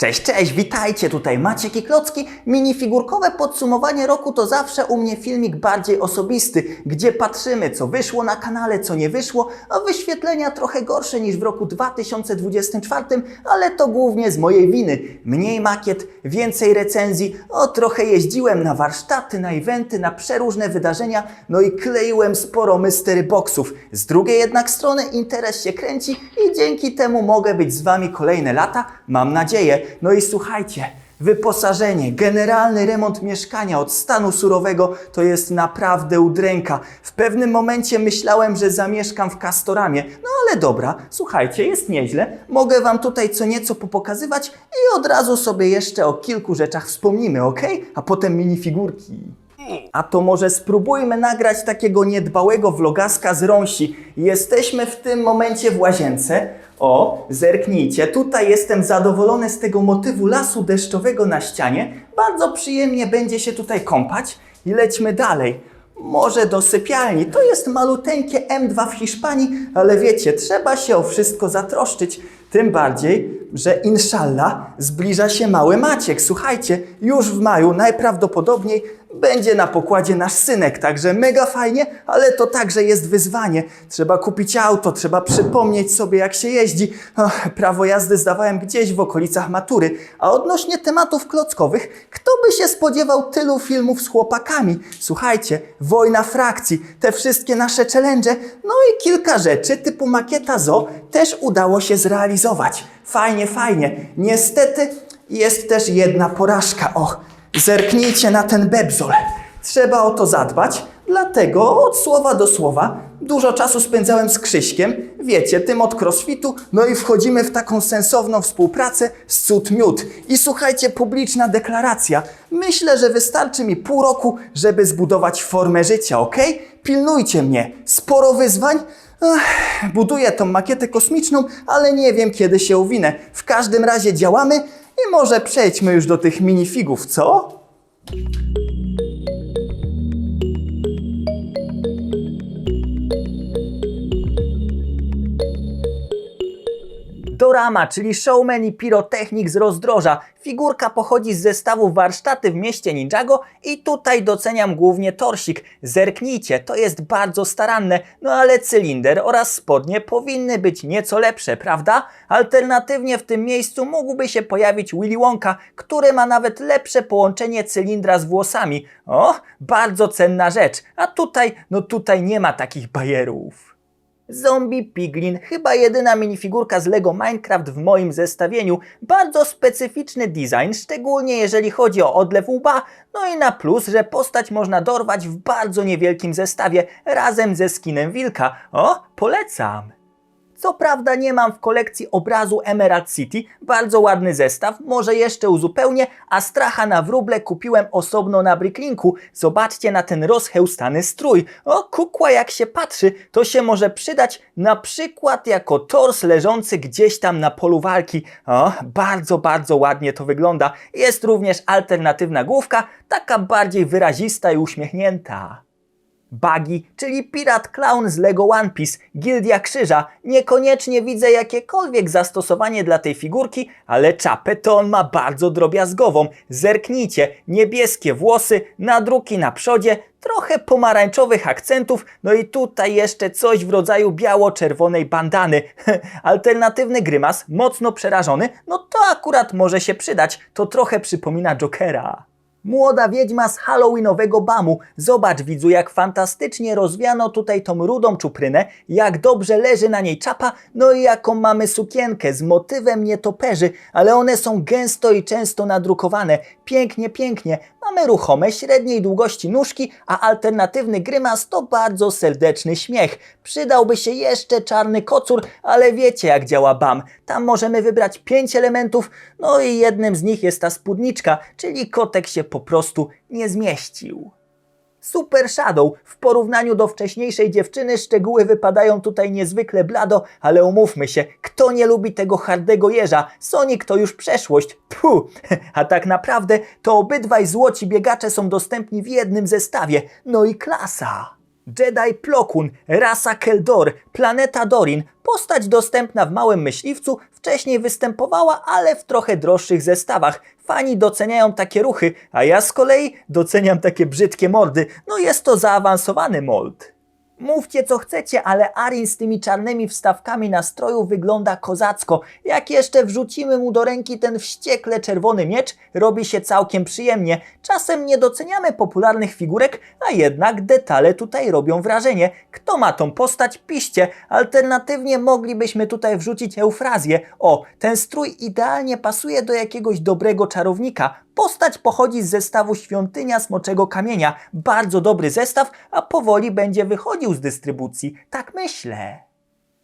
Cześć, cześć, witajcie, tutaj Maciek i Klocki. Minifigurkowe podsumowanie roku to zawsze u mnie filmik bardziej osobisty, gdzie patrzymy co wyszło na kanale, co nie wyszło, a wyświetlenia trochę gorsze niż w roku 2024, ale to głównie z mojej winy. Mniej makiet, więcej recenzji, o trochę jeździłem na warsztaty, na eventy, na przeróżne wydarzenia, no i kleiłem sporo mystery boxów. Z drugiej jednak strony interes się kręci i dzięki temu mogę być z Wami kolejne lata, mam nadzieję. No i słuchajcie, wyposażenie, generalny remont mieszkania od stanu surowego to jest naprawdę udręka. W pewnym momencie myślałem, że zamieszkam w Castoramie, no ale dobra, słuchajcie, jest nieźle. Mogę Wam tutaj co nieco popokazywać i od razu sobie jeszcze o kilku rzeczach wspomnimy, ok? A potem minifigurki. A to może spróbujmy nagrać takiego niedbałego vlogaska z rąsi. Jesteśmy w tym momencie w łazience. O, zerknijcie, tutaj jestem zadowolony z tego motywu lasu deszczowego na ścianie. Bardzo przyjemnie będzie się tutaj kąpać. I lećmy dalej. Może do sypialni. To jest maluteńkie M2 w Hiszpanii, ale wiecie, trzeba się o wszystko zatroszczyć. Tym bardziej, że inshallah zbliża się mały Maciek. Słuchajcie, już w maju najprawdopodobniej będzie na pokładzie nasz synek, także mega fajnie, ale to także jest wyzwanie. Trzeba kupić auto, trzeba przypomnieć sobie jak się jeździ. Och, prawo jazdy zdawałem gdzieś w okolicach matury. A odnośnie tematów klockowych, kto by się spodziewał tylu filmów z chłopakami? Słuchajcie, wojna frakcji, te wszystkie nasze challenge, no i kilka rzeczy typu makieta zo też udało się zrealizować. Fajnie, fajnie. Niestety jest też jedna porażka. Och, Zerknijcie na ten bebzol. Trzeba o to zadbać, dlatego od słowa do słowa dużo czasu spędzałem z Krzyśkiem, wiecie, tym od crossfitu, no i wchodzimy w taką sensowną współpracę z Cud Miód. I słuchajcie, publiczna deklaracja. Myślę, że wystarczy mi pół roku, żeby zbudować formę życia, ok? Pilnujcie mnie. Sporo wyzwań, Ach, buduję tą makietę kosmiczną, ale nie wiem kiedy się uwinę. W każdym razie działamy i może przejdźmy już do tych minifigów, co? Dorama, czyli showman i pirotechnik z rozdroża. Figurka pochodzi z zestawu warsztaty w mieście Ninjago i tutaj doceniam głównie torsik. Zerknijcie, to jest bardzo staranne, no ale cylinder oraz spodnie powinny być nieco lepsze, prawda? Alternatywnie w tym miejscu mógłby się pojawić Willy Wonka, który ma nawet lepsze połączenie cylindra z włosami. O, bardzo cenna rzecz. A tutaj, no tutaj nie ma takich bajerów. Zombie Piglin, chyba jedyna minifigurka z Lego Minecraft w moim zestawieniu. Bardzo specyficzny design, szczególnie jeżeli chodzi o odlew łba, no i na plus, że postać można dorwać w bardzo niewielkim zestawie razem ze skinem wilka. O, polecam! Co prawda nie mam w kolekcji obrazu Emerald City, bardzo ładny zestaw, może jeszcze uzupełnię, a stracha na wróble kupiłem osobno na Bricklinku. Zobaczcie na ten rozchełstany strój. O, kukła jak się patrzy, to się może przydać na przykład jako tors leżący gdzieś tam na polu walki. O, bardzo, bardzo ładnie to wygląda. Jest również alternatywna główka, taka bardziej wyrazista i uśmiechnięta. Buggy, czyli pirat clown z Lego One Piece, Gildia Krzyża. Niekoniecznie widzę jakiekolwiek zastosowanie dla tej figurki, ale czapę to on ma bardzo drobiazgową. Zerknijcie, niebieskie włosy, nadruki na przodzie, trochę pomarańczowych akcentów, no i tutaj jeszcze coś w rodzaju biało-czerwonej bandany. Alternatywny grymas, mocno przerażony, no to akurat może się przydać, to trochę przypomina Jokera. Młoda wiedźma z halloweenowego bamu. Zobacz widzu, jak fantastycznie rozwiano tutaj tą rudą czuprynę, jak dobrze leży na niej czapa, no i jaką mamy sukienkę z motywem nietoperzy, ale one są gęsto i często nadrukowane. Pięknie, pięknie. Mamy ruchome, średniej długości nóżki, a alternatywny grymas to bardzo serdeczny śmiech. Przydałby się jeszcze czarny kocur, ale wiecie jak działa BAM. Tam możemy wybrać pięć elementów, no i jednym z nich jest ta spódniczka, czyli kotek się po prostu nie zmieścił. Super Shadow. W porównaniu do wcześniejszej dziewczyny szczegóły wypadają tutaj niezwykle blado, ale umówmy się, kto nie lubi tego hardego jeża? Sonic to już przeszłość. Puh. A tak naprawdę to obydwaj złoci biegacze są dostępni w jednym zestawie. No i klasa. Jedi Plokun, rasa Keldor, planeta Dorin, postać dostępna w Małym Myśliwcu, wcześniej występowała, ale w trochę droższych zestawach. Fani doceniają takie ruchy, a ja z kolei doceniam takie brzydkie mordy. No jest to zaawansowany mold. Mówcie co chcecie, ale Arin z tymi czarnymi wstawkami na stroju wygląda kozacko. Jak jeszcze wrzucimy mu do ręki ten wściekle czerwony miecz, robi się całkiem przyjemnie. Czasem nie doceniamy popularnych figurek, a jednak detale tutaj robią wrażenie. Kto ma tą postać, piszcie. Alternatywnie moglibyśmy tutaj wrzucić eufrazję. O, ten strój idealnie pasuje do jakiegoś dobrego czarownika. Postać pochodzi z zestawu Świątynia Smoczego Kamienia. Bardzo dobry zestaw, a powoli będzie wychodził z dystrybucji. Tak myślę.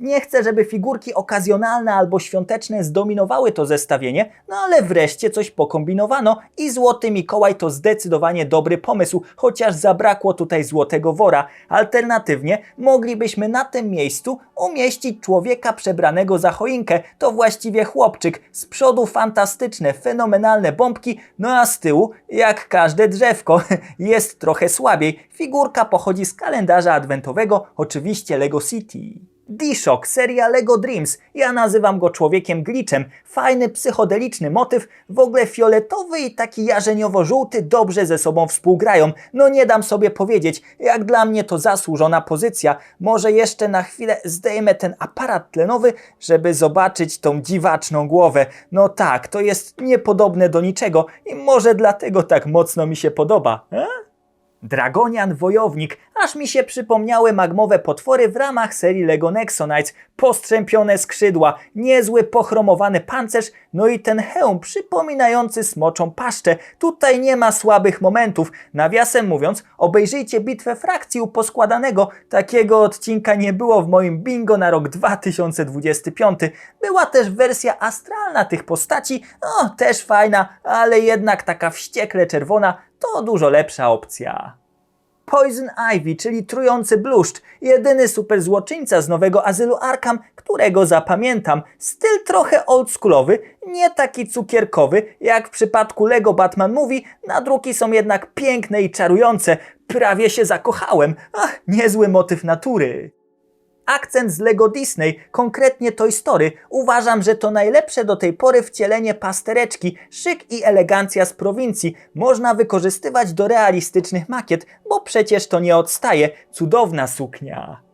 Nie chcę, żeby figurki okazjonalne albo świąteczne zdominowały to zestawienie, no ale wreszcie coś pokombinowano i Złoty Mikołaj to zdecydowanie dobry pomysł, chociaż zabrakło tutaj złotego wora. Alternatywnie moglibyśmy na tym miejscu umieścić człowieka przebranego za choinkę. To właściwie chłopczyk. Z przodu fantastyczne, fenomenalne bombki, no a z tyłu, jak każde drzewko, jest trochę słabiej. Figurka pochodzi z kalendarza adwentowego, oczywiście Lego City. D-Shock, seria Lego Dreams. Ja nazywam go człowiekiem glitchem. Fajny, psychodeliczny motyw, w ogóle fioletowy i taki jarzeniowo-żółty dobrze ze sobą współgrają. No nie dam sobie powiedzieć, jak dla mnie to zasłużona pozycja. Może jeszcze na chwilę zdejmę ten aparat tlenowy, żeby zobaczyć tą dziwaczną głowę. No tak, to jest niepodobne do niczego i może dlatego tak mocno mi się podoba. E? Dragonian Wojownik, aż mi się przypomniały magmowe potwory w ramach serii Lego Nexonites. Postrzępione skrzydła, niezły pochromowany pancerz, no i ten hełm przypominający smoczą paszczę. Tutaj nie ma słabych momentów. Nawiasem mówiąc, obejrzyjcie bitwę frakcji u poskładanego. Takiego odcinka nie było w moim bingo na rok 2025. Była też wersja astralna tych postaci, no też fajna, ale jednak taka wściekle czerwona, to dużo lepsza opcja. Poison Ivy, czyli trujący bluszcz, jedyny super złoczyńca z nowego azylu Arkham, którego zapamiętam. Styl trochę oldschoolowy, nie taki cukierkowy, jak w przypadku Lego Batman Movie, nadruki są jednak piękne i czarujące. Prawie się zakochałem. Ach, niezły motyw natury. Akcent z Lego Disney, konkretnie Toy Story. Uważam, że to najlepsze do tej pory wcielenie pastereczki, szyk i elegancja z prowincji. Można wykorzystywać do realistycznych makiet, bo przecież to nie odstaje. Cudowna suknia.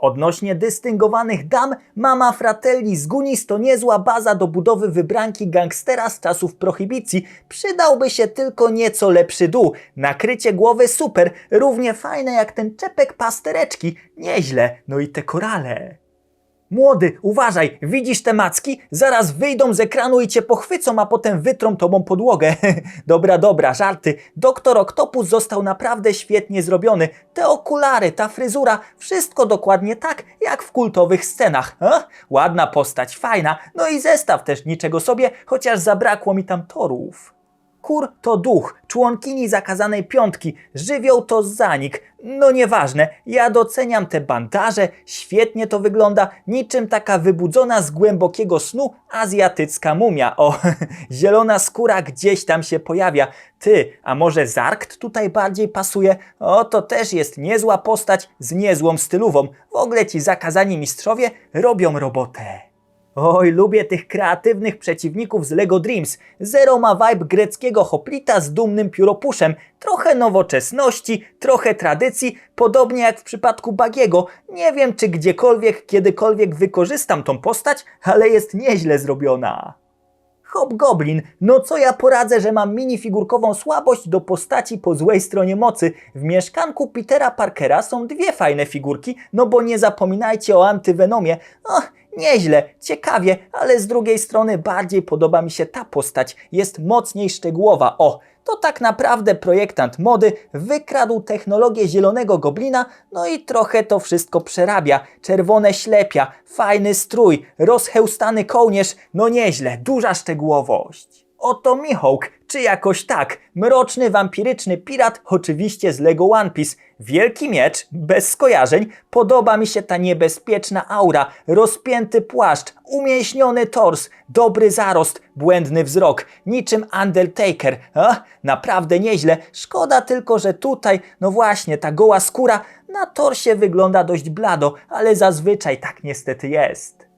Odnośnie dystyngowanych dam, Mama Fratelli z Gunis to niezła baza do budowy wybranki gangstera z czasów prohibicji. Przydałby się tylko nieco lepszy dół. Nakrycie głowy super, równie fajne jak ten czepek pastereczki. Nieźle, no i te korale. Młody, uważaj, widzisz te macki? Zaraz wyjdą z ekranu i cię pochwycą, a potem wytrą tobą podłogę. dobra, dobra, żarty. Doktor Oktopus został naprawdę świetnie zrobiony. Te okulary, ta fryzura, wszystko dokładnie tak, jak w kultowych scenach. A? Ładna postać, fajna. No i zestaw też niczego sobie, chociaż zabrakło mi tam torów. Kur to duch, członkini zakazanej piątki, żywioł to zanik. No nieważne, ja doceniam te bandaże, świetnie to wygląda, niczym taka wybudzona z głębokiego snu azjatycka mumia. O, zielona skóra gdzieś tam się pojawia. Ty, a może Zarkt tutaj bardziej pasuje? O, to też jest niezła postać z niezłą stylówą. W ogóle ci zakazani mistrzowie robią robotę. Oj, lubię tych kreatywnych przeciwników z Lego Dreams. Zero ma vibe greckiego hoplita z dumnym pióropuszem. Trochę nowoczesności, trochę tradycji, podobnie jak w przypadku Bagiego. Nie wiem, czy gdziekolwiek, kiedykolwiek wykorzystam tą postać, ale jest nieźle zrobiona. Hobgoblin, no co ja poradzę, że mam minifigurkową słabość do postaci po złej stronie mocy. W mieszkanku Petera Parkera są dwie fajne figurki, no bo nie zapominajcie o antyvenomie. Och, nieźle, ciekawie, ale z drugiej strony bardziej podoba mi się ta postać. Jest mocniej szczegółowa. O, to tak naprawdę projektant mody wykradł technologię zielonego goblina, no i trochę to wszystko przerabia. Czerwone ślepia, fajny strój, rozchełstany kołnierz, no nieźle, duża szczegółowość. Oto Mihawk, czy jakoś tak. Mroczny, wampiryczny pirat, oczywiście z Lego One Piece. Wielki miecz, bez skojarzeń. Podoba mi się ta niebezpieczna aura, rozpięty płaszcz, umięśniony tors, dobry zarost, błędny wzrok, niczym Undertaker. A, naprawdę nieźle. Szkoda tylko, że tutaj, no właśnie, ta goła skóra na torsie wygląda dość blado, ale zazwyczaj tak niestety jest.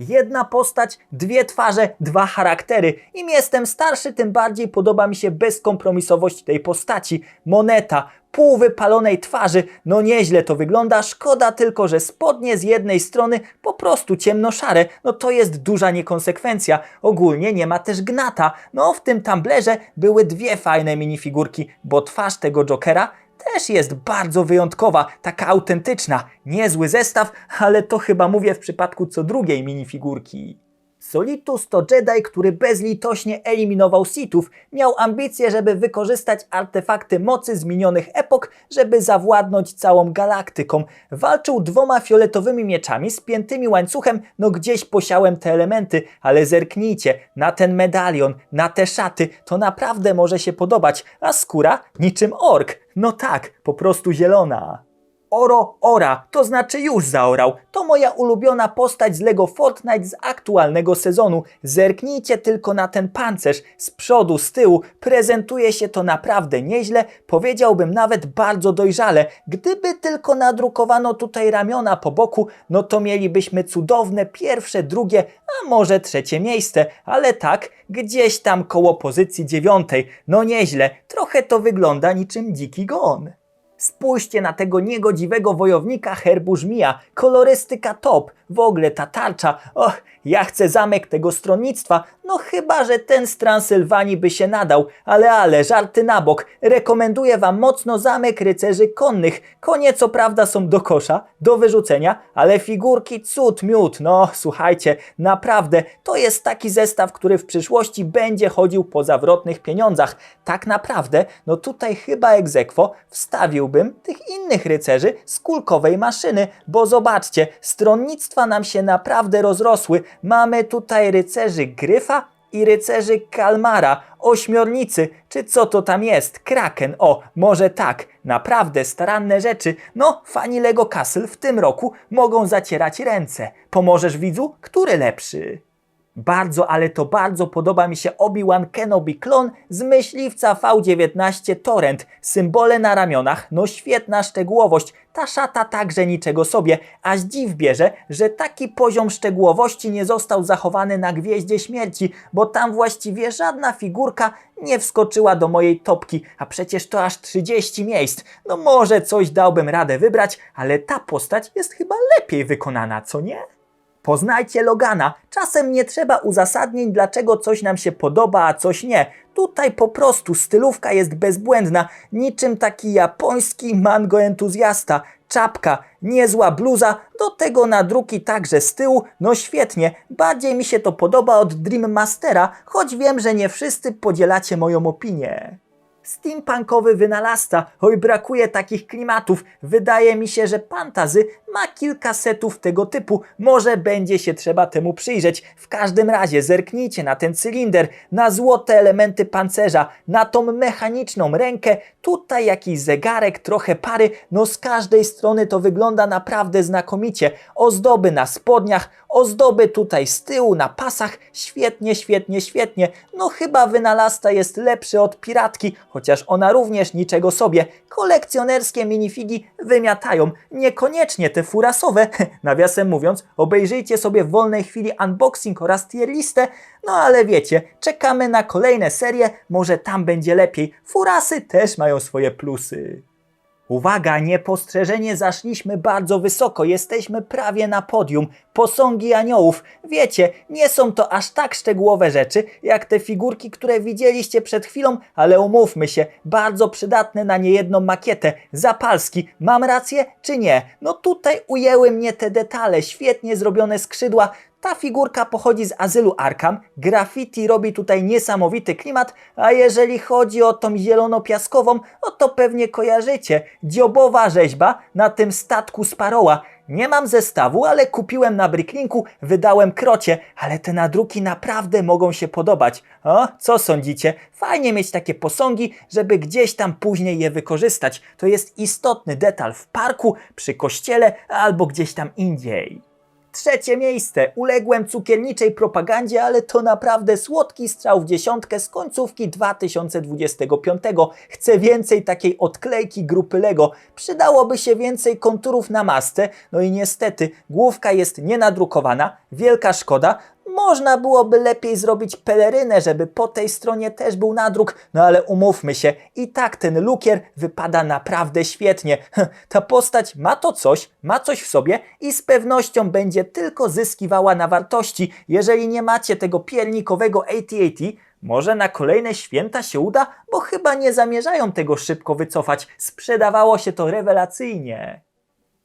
Jedna postać, dwie twarze, dwa charaktery. Im jestem starszy, tym bardziej podoba mi się bezkompromisowość tej postaci. Moneta, pół wypalonej twarzy, no nieźle to wygląda, szkoda tylko, że spodnie z jednej strony po prostu ciemnoszare, no to jest duża niekonsekwencja. Ogólnie nie ma też gnata. No w tym tumblerze były dwie fajne minifigurki, bo twarz tego Jokera też jest bardzo wyjątkowa, taka autentyczna. Niezły zestaw, ale to chyba mówię w przypadku co drugiej minifigurki. Solitus to Jedi, który bezlitośnie eliminował Sithów. Miał ambicje, żeby wykorzystać artefakty mocy z minionych epok, żeby zawładnąć całą galaktyką. Walczył dwoma fioletowymi mieczami spiętymi łańcuchem, no gdzieś posiałem te elementy, ale zerknijcie na ten medalion, na te szaty, to naprawdę może się podobać, a skóra niczym ork. No tak, po prostu zielona. Oro Ora, to znaczy już zaorał. To moja ulubiona postać z Lego Fortnite z aktualnego sezonu. Zerknijcie tylko na ten pancerz z przodu, z tyłu. Prezentuje się to naprawdę nieźle, powiedziałbym nawet bardzo dojrzale. Gdyby tylko nadrukowano tutaj ramiona po boku, no to mielibyśmy cudowne pierwsze, drugie, a może trzecie miejsce. Ale tak, gdzieś tam koło pozycji dziewiątej. No nieźle, trochę to wygląda niczym dziki gon. Spójrzcie na tego niegodziwego wojownika herbu żmija, kolorystyka top, w ogóle ta tarcza, och, ja chcę zamek tego stronnictwa, no chyba, że ten z Transylwanii by się nadał, ale ale, żarty na bok, rekomenduję wam mocno zamek rycerzy konnych, konie co prawda są do kosza, do wyrzucenia, ale figurki cud miód, no słuchajcie, naprawdę, to jest taki zestaw, który w przyszłości będzie chodził po zawrotnych pieniądzach, tak naprawdę, no tutaj chyba egzekwo tych innych rycerzy z kulkowej maszyny, bo zobaczcie, stronnictwa nam się naprawdę rozrosły. Mamy tutaj rycerzy Gryfa i rycerzy Kalmara, ośmiornicy, czy co to tam jest, Kraken, o, może tak, naprawdę staranne rzeczy. No, fani Lego Castle w tym roku mogą zacierać ręce. Pomożesz widzu? Który lepszy? Bardzo, ale to bardzo podoba mi się Obi-Wan Kenobi klon z myśliwca V19 Torrent. Symbole na ramionach, no świetna szczegółowość. Ta szata także niczego sobie, aż dziw bierze, że taki poziom szczegółowości nie został zachowany na Gwieździe Śmierci, bo tam właściwie żadna figurka nie wskoczyła do mojej topki, a przecież to aż 30 miejsc. No może coś dałbym radę wybrać, ale ta postać jest chyba lepiej wykonana, co nie? Poznajcie Logana. Czasem nie trzeba uzasadnień, dlaczego coś nam się podoba, a coś nie. Tutaj po prostu stylówka jest bezbłędna, niczym taki japoński mango entuzjasta. Czapka, niezła bluza, do tego nadruki także z tyłu, no świetnie. Bardziej mi się to podoba od Dream Mastera, choć wiem, że nie wszyscy podzielacie moją opinię. Steampunkowy wynalazca, oj brakuje takich klimatów. Wydaje mi się, że Pantazy ma kilka setów tego typu. Może będzie się trzeba temu przyjrzeć. W każdym razie zerknijcie na ten cylinder, na złote elementy pancerza, na tą mechaniczną rękę. Tutaj jakiś zegarek, trochę pary. No z każdej strony to wygląda naprawdę znakomicie. Ozdoby na spodniach, ozdoby tutaj z tyłu na pasach. Świetnie, świetnie, świetnie. No chyba wynalazca jest lepszy od piratki, chociaż ona również niczego sobie. Kolekcjonerskie minifigi wymiatają. Niekoniecznie te furasowe. Nawiasem mówiąc, obejrzyjcie sobie w wolnej chwili unboxing oraz tier listę. No ale wiecie, czekamy na kolejne serie, może tam będzie lepiej. Furasy też mają swoje plusy. Uwaga, niepostrzeżenie zaszliśmy bardzo wysoko, jesteśmy prawie na podium. Posągi aniołów. Wiecie, nie są to aż tak szczegółowe rzeczy, jak te figurki, które widzieliście przed chwilą, ale umówmy się, bardzo przydatne na niejedną makietę. Zapalski, mam rację czy nie? No tutaj ujęły mnie te detale, świetnie zrobione skrzydła, ta figurka pochodzi z azylu Arkham, graffiti robi tutaj niesamowity klimat, a jeżeli chodzi o tą zielono-piaskową, o to pewnie kojarzycie. Dziobowa rzeźba na tym statku Sparoła. Nie mam zestawu, ale kupiłem na Bricklinku, wydałem krocie, ale te nadruki naprawdę mogą się podobać. O, co sądzicie? Fajnie mieć takie posągi, żeby gdzieś tam później je wykorzystać. To jest istotny detal w parku, przy kościele albo gdzieś tam indziej. Trzecie miejsce. Uległem cukierniczej propagandzie, ale to naprawdę słodki strzał w dziesiątkę z końcówki 2025. Chcę więcej takiej odklejki grupy Lego. Przydałoby się więcej konturów na masce. No i niestety, główka jest nienadrukowana. Wielka szkoda. Można byłoby lepiej zrobić pelerynę, żeby po tej stronie też był nadruk, no ale umówmy się, i tak ten lukier wypada naprawdę świetnie. Ta postać ma to coś, ma coś w sobie i z pewnością będzie tylko zyskiwała na wartości. Jeżeli nie macie tego piernikowego AT-AT, może na kolejne święta się uda, bo chyba nie zamierzają tego szybko wycofać. Sprzedawało się to rewelacyjnie.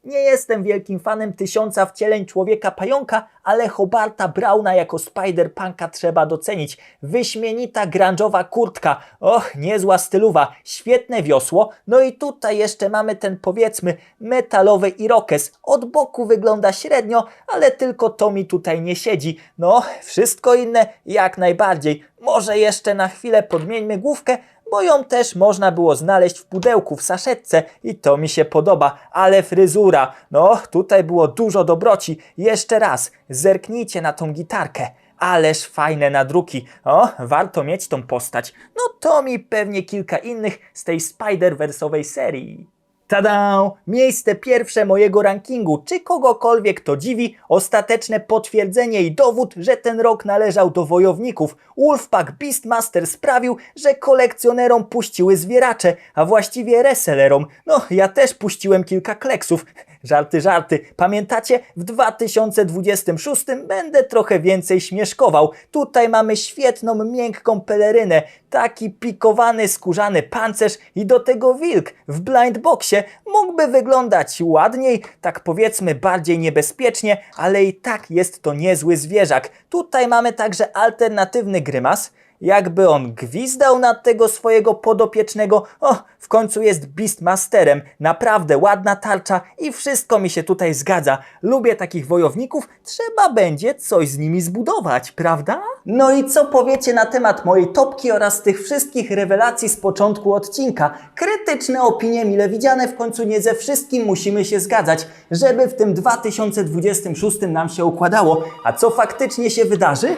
Nie jestem wielkim fanem tysiąca wcieleń człowieka pająka, ale Hobarta Brauna jako Spider-Punka trzeba docenić. Wyśmienita grunge'owa kurtka, och, niezła stylowa, świetne wiosło, no i tutaj jeszcze mamy ten powiedzmy metalowy irokes. Od boku wygląda średnio, ale tylko to mi tutaj nie siedzi. No, wszystko inne jak najbardziej. Może jeszcze na chwilę podmieńmy główkę, bo ją też można było znaleźć w pudełku, w saszetce i to mi się podoba, ale fryzura, no tutaj było dużo dobroci. Jeszcze raz, zerknijcie na tą gitarkę. Ależ fajne nadruki. O, warto mieć tą postać. No to mi pewnie kilka innych z tej Spider-Verse'owej serii. Tada! Miejsce pierwsze mojego rankingu. Czy kogokolwiek to dziwi? Ostateczne potwierdzenie i dowód, że ten rok należał do wojowników. Wolfpack Beastmaster sprawił, że kolekcjonerom puściły zwieracze, a właściwie resellerom. No, ja też puściłem kilka kleksów. Żarty, żarty. Pamiętacie? W 2026 będę trochę więcej śmieszkował. Tutaj mamy świetną, miękką pelerynę, taki pikowany, skórzany pancerz i do tego wilk w blind boxie mógłby wyglądać ładniej, tak powiedzmy bardziej niebezpiecznie, ale i tak jest to niezły zwierzak. Tutaj mamy także alternatywny grymas, jakby on gwizdał na tego swojego podopiecznego. O, w końcu jest Beastmasterem. Naprawdę ładna tarcza i wszystko mi się tutaj zgadza. Lubię takich wojowników, trzeba będzie coś z nimi zbudować, prawda? No i co powiecie na temat mojej topki oraz tych wszystkich rewelacji z początku odcinka? Krytyczne opinie mile widziane, w końcu nie ze wszystkim musimy się zgadzać, żeby w tym 2026 nam się układało. A co faktycznie się wydarzy?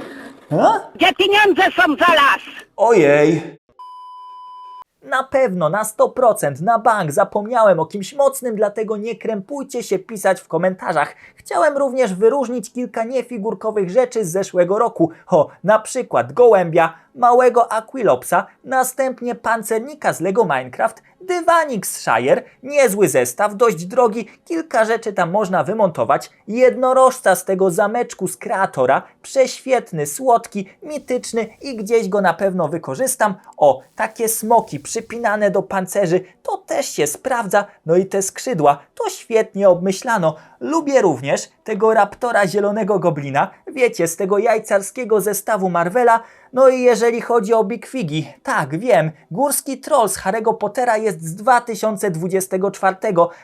A? Gdzie pieniądze są za las? Ojej! Na pewno, na 100%, na bank zapomniałem o kimś mocnym, dlatego nie krępujcie się pisać w komentarzach. Chciałem również wyróżnić kilka niefigurkowych rzeczy z zeszłego roku. O, na przykład gołębia, małego Aquilopsa, następnie pancernika z Lego Minecraft, dywanik z Shire, niezły zestaw, dość drogi, kilka rzeczy tam można wymontować, jednorożca z tego zameczku z kreatora, prześwietny, słodki, mityczny i gdzieś go na pewno wykorzystam. O, takie smoki przypinane do pancerzy, to też się sprawdza, no i te skrzydła, to świetnie obmyślano. Lubię również tego raptora zielonego goblina, wiecie, z tego jajcarskiego zestawu Marvela. No i jeżeli chodzi o Big Figi, tak, wiem, górski troll z Harry'ego Pottera jest z 2024,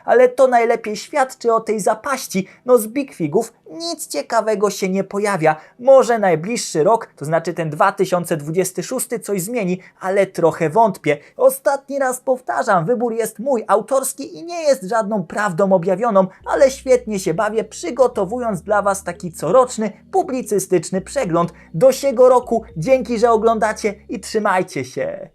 ale to najlepiej świadczy o tej zapaści. No z Big Figów nic ciekawego się nie pojawia. Może najbliższy rok, to znaczy ten 2026 coś zmieni, ale trochę wątpię. Ostatni raz powtarzam, wybór jest mój, autorski i nie jest żadną prawdą objawioną, ale świetnie się bawię przygotowując dla Was taki coroczny, publicystyczny przegląd. Do siego roku dzięki, że oglądacie i trzymajcie się.